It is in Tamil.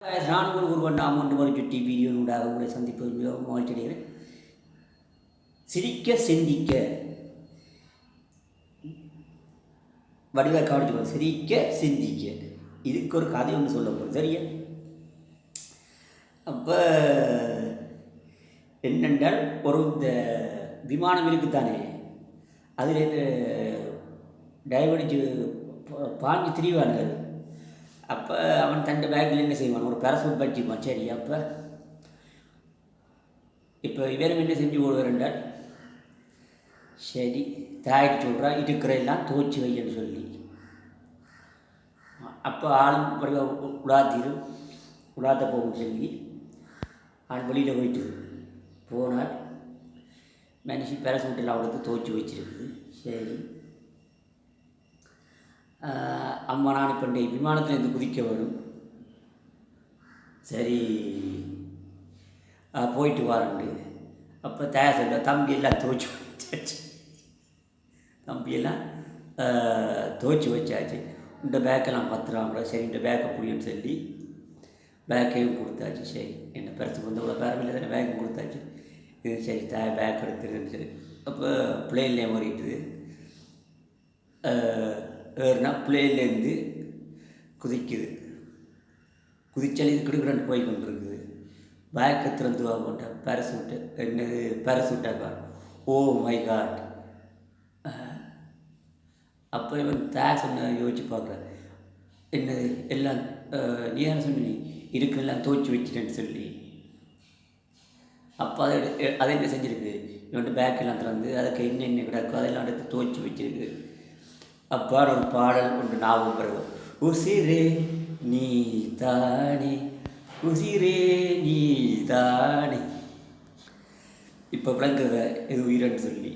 நான் ஒரு ஒருவன் அமௌண்ட் ஒரு டி வீடியோ உண்டாக உங்களை சந்திப்பது மிகவும் மகிழ்ச்சி அடைகிறேன் சிரிக்க சிந்திக்க. வடிவாக கவனிச்சு சிரிக்க சிந்திக்க. இதுக்கு ஒரு கதை ஒன்று சொல்ல போகிறோம் சரியா? அப்போ என்னென்றால் ஒரு இந்த விமானம் இருக்குத்தானே அதில் இந்த டைவடிச்சு பாஞ்சு திரிவானுகள். அப்போ அவன் தன் பேக்கில் என்ன செய்வான்? ஒரு பேரசூட் படிச்சுப்பான் சரி அப்போ இப்போ இவரும் என்ன செஞ்சு ஓடுவார் சரி தாய்க்கு சொல்கிறான் இருக்கிற எல்லாம் துவச்சி வைன்னு சொல்லி. அப்போ ஆளும் உடாத்திரும் உடாத்த போகும் சொல்லி ஆள் வெளியில் போயிட்டு போனால் மனுஷி பேரசூட்டெல்லாம் அவளுக்கு துவச்சி வச்சிருக்குது. சரி. அம்மா நான் இப்போ டே விமானத்தில் இருந்து குதிக்க வரும். சரி போயிட்டு வரேன்டு அப்போ தயார் சொல்ல தம்பி எல்லாம் துவச்சி வச்சாச்சு. தம்பியெல்லாம் துவச்சி வச்சாச்சு. இந்த பேக்கெல்லாம் பத்திரம் சரி இந்த பேக்கை புரியும்னு சொல்லி பேக்கையும் கொடுத்தாச்சு. சரி என்ன பெருசு வந்து பேரம் பேரமில்லை தானே பேக்கும் கொடுத்தாச்சு. இது சரி தாய் பேக் எடுத்துருன்னு சொல்லி. அப்போ பிளேன்லேயே ஓடிட்டுது ஏறுனா பிளேன்லேருந்து குதிக்குது. குதிச்சாலே இது கிடுக்கிட்டு போய் கொண்டிருக்குது. பேக்கை திறந்து வா போட்ட பேரசூட்டு என்னது பேரசூட்டாக்கா ஓ மை காட் அப்போ இவன் தே சொன்ன யோசிச்சு பார்க்குறேன் என்னது எல்லாம் அஹ், நீ என்ன சொன்னி இருக்கெல்லாம் தோச்சி வச்சிட்டேன்னு சொல்லி. அப்போ அதை அதை என்ன செஞ்சுருக்கு? இவன்ட்டு பேக்கெல்லாம் திறந்து அதுக்கு என்ன என்ன கிடக்கோ அதெல்லாம் எடுத்து துவச்சி வச்சுருக்கு. அப்பாடு ஒரு பாடல் ஒன்று ஞாபகம் பெறுவோம் உசிரே நீ தானே உசிரே நீ தானே இப்போ விளங்குத இது உயிரன்னு சொல்லி.